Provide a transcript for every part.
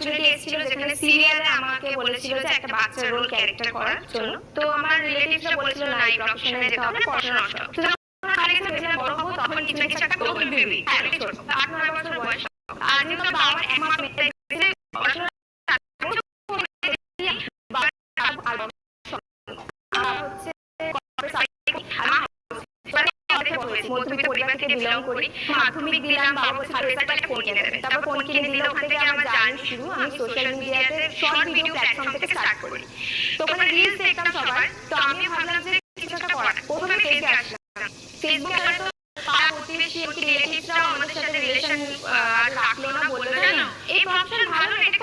Opportunity এসেছিল যেখানে সিরিয়ালে আমাকে বলেছিল যে একটা বাচ্চার রোল ক্যারেক্টার করার জন্য। তো আমার রিলেটিভসরা বলেছিল না এই প্রফেশনে যেতে হবে পড়াশোনা নষ্ট তো যখন বড় হব তখন কিছু একটা করব হ্যাঁ আট নয় বছর বয়স আর যেহেতু বাবা এক মাস মেয়েটাই পড়াশোনা বাবা আর বাবা আর হচ্ছে আমার মধ্যবিত্ত পরিবার থেকে রিলেশন আর এই প্রফেশন ভালো এটা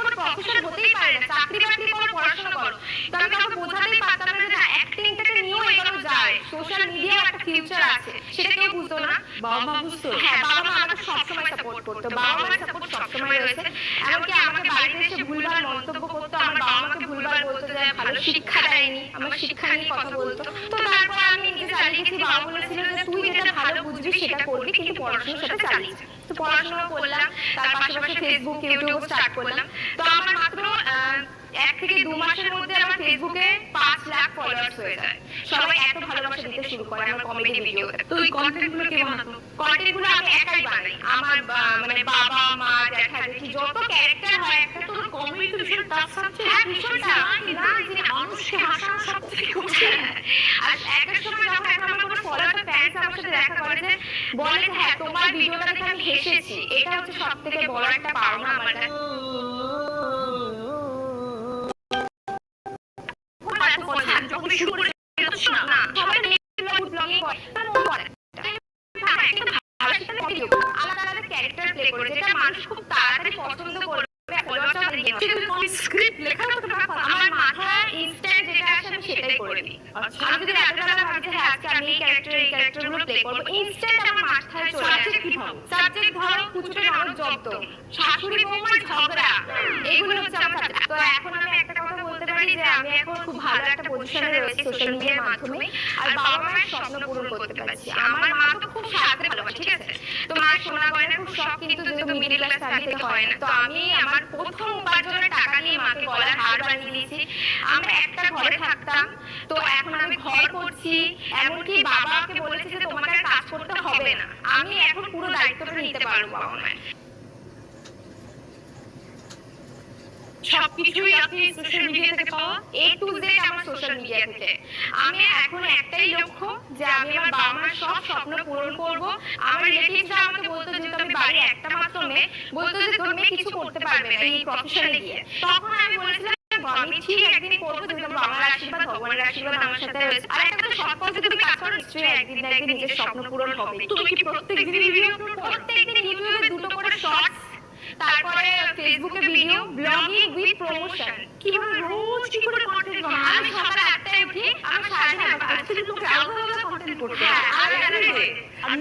হতেই পারে না। চাকরি বাকরি করো, পড়াশোনা করো। তো আমি কাউকে বোঝাতেই পারতাম না নিয়েও এগোনো যায়। সোশ্যাল একটা ফিউচার আছে? সেটা কেউ বুঝতো না। বুঝতো? হ্যাঁ বাবা মা আমাকে সবসময় সাপোর্ট করতো। বাবা মার সাপোর্ট সবসময় রয়েছে। এমনকি আমাকে বাড়িতে এসে ভুলভাল মন্তব্য করতো। আমার বাবা মাকে ভুলভাল বলতো যে ভালো শিক্ষা দেয়নি, আমার শিক্ষা নিয়ে কথা বলতো। তো তারপর আমি নিজে চালিয়ে গেছি বাবা বলেছিল যে তুই যেটা ভালো বুঝবি সেটা করবি, কিন্তু পড়াশোনার সাথে চালিয়ে তো পড়াশোনা করলাম, তার পাশাপাশি ফেসবুক ইউটিউব স্টার্ট করলাম। তো আমার মাত্র এক থেকে দু মাসের মধ্যে আমার ফেসবুকে লাখ ফলোয়ার্স হয়ে যায়। সবাই এত ভালোবাসা দিতে শুরু করে আমার কমেডি ভিডিওতে তো। ওই কন্টেন্টগুলো কে বানাতো? কন্টেন্টগুলো আমি একাই বানাই। আমার মানে বাবা মা দেখা দেখি যত ক্যারেক্টার হয় একটা তো কমেডি তো ভীষণ টাফ সাবজেক্ট হ্যাঁ, ভীষণ tough। না, যে মানুষকে হাসানো সবথেকে কঠিন। আর এক এক সময় যখন এখন আমার কোনো বা fans আমার সাথে দেখা করে যে বলে যে, হ্যাঁ, তোমার ভিডিওটা দেখে আমি হেসেছি। এটা হচ্ছে সবথেকে বড় একটা পাওনা আমার কাছে। সেটাই করে দিই হ্যাঁ আমি এই ক্যারেক্টার এই ক্যারেক্টারগুলো প্লে আমার মাথায় চলে ধরো কুচুটে ঝগড়া এগুলো হচ্ছে বলতে পারি যে আমি এখন খুব ভালো একটা পজিশনে রয়েছি সোশ্যাল মিডিয়ার মাধ্যমে, আর বাবা মায়ের স্বপ্ন পূরণ করতে পারছি। আমার মা তো খুব সাথে ভালোবাসে, ঠিক আছে? তো মা সোনা গয়না খুব শখ, কিন্তু যেহেতু মিডিল ক্লাস ফ্যামিলি হয় না, তো আমি আমার প্রথম উপার্জনের টাকা নিয়ে মাকে গলার হার বানিয়ে দিয়েছি। আমরা একটা ঘরে থাকতাম, তো এখন আমি ঘর করছি, এমনকি বাবাকে বলেছি যে তোমাকে কাজ করতে হবে না। আমি এখন পুরো দায়িত্বটা নিতে পারব বাবা মায়ের। সবকিছুই আপনি সোশ্যাল মিডিয়া থেকে পাওয়া এ টু জেড আমার সোশ্যাল মিডিয়া থেকে। আমি এখন একটাই লক্ষ্য যে আমি আমার বাবা মার সব স্বপ্ন পূরণ করব। আমার রিলেটিভসরা আমাকে বলতো যেহেতু আমি বাড়ির একটা মাত্র মেয়ে। বলতো যে তোর মেয়ে কিছু করতে পারবে না এই প্রফেশনে গিয়ে। তখন আমি বলেছিলাম আশীর্বাদ আমার সাথে আর একটা নিশ্চয়ই একদিন না স্বপ্ন পূরণ হবে। তুমি কি প্রত্যেক দিন প্রত্যেকদিন দুটো করে শর্টস তারপরে ফেসবুকে ভিডিও ব্লগিং উইথ প্রমোশন কীভাবে রোজ কি করে কন্টেন্ট বানাও আমি সকালে আটটায় উঠি আমি সারাদিন আটটা আজকে তোমাকে আলাদা আলাদা কন্টেন্ট করতে হ্যাঁ, আলাদা আলাদা করে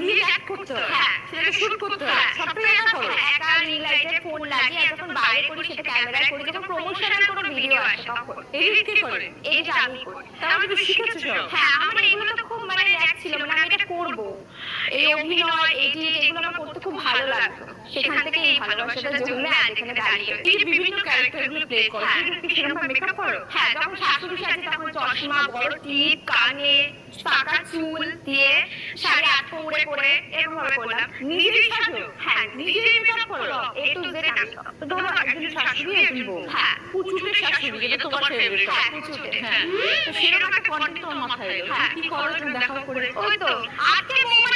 নিজে অ্যাড করতে হয়। সেটাকে শুট করতে হয় সবটাই একা করো একা রিং লাইটে ফোন লাগিয়ে যখন বাইরে করি সেটা ক্যামেরায় করি যখন প্রমোশনের কোনো ভিডিও আসে তখন। এডিট কে করে এই যে আমি করি। তাহলে তুমি শিখেছো। হ্যাঁ আমার এগুলো তো খুব মানে ল্যাক ছিল। মানে আমি এটা করব। এই অভিনয় এডিট এগুলো আমার করতে খুব ভালো লাগতো। সেখান থেকে এই ভালোবাসাটা জন্মে আজ এখানে দাঁড়িয়ে। এই বিভিন্ন ক্যারেক্টারগুলো প্লে করো হ্যাঁ। তুমি সেরকম মেকআপ করো? হ্যাঁ যখন শাশুড়ি সাজে তখন চশমা বড় টিপ কানে পাকা চুল দিয়ে শাড়ি আটকো উড়ে পরে এরকম ভাবে করলাম। নিজেই সাজো। হ্যাঁ নিজেই মেকআপ করো। এ টু জেড আমি। তো ধরো একজন শাশুড়ি একজন বউ। হ্যাঁ কুচুটে শাশুড়ি যেটা তোমার ফেভারিট হ্যাঁ কুচুটে হ্যাঁ। তো সেরকম একটা কন্টেন্ট তোমার মাথায় এলো। হ্যাঁ। কি করো? তুমি দেখাও করে ওই তো আজকে বৌমাটার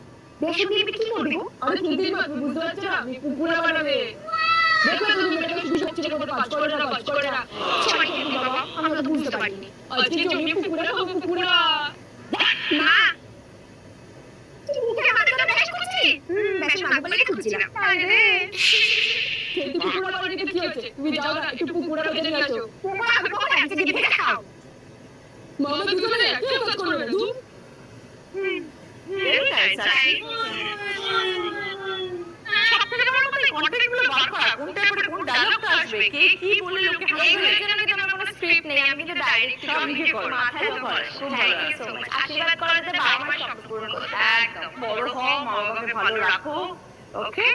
বেসন দিয়ে কি করবে? আমি তিন মাস বুঝতে পারছ না আমি কুকুরা বানাবে। দেখো তুমি মেয়েটাকে শুধু সব ছেলে কাজ করে না কাজ করে না। বাবা আমি তো বুঝতে পারিনি। আজকে জমি কুকুরা খাব কুকুরা মা! তুই মুখে হাত ধরে বেশ করছিস হুম বেসন মাখবো বলে খুঁজছিলাম। আরে! কিন্তু কুকুরা বানাবে কি হয়েছে? তুমি যাও না একটু কুকুরা নিয়ে আসো। খাও মামা দুজনে একই কাজ করবে না আশীর্বাদ করো যে বাবা মার স্বপ্ন পূরণ করতে একদম বড় হও মা বাবাকে ভালো রাখো ওকে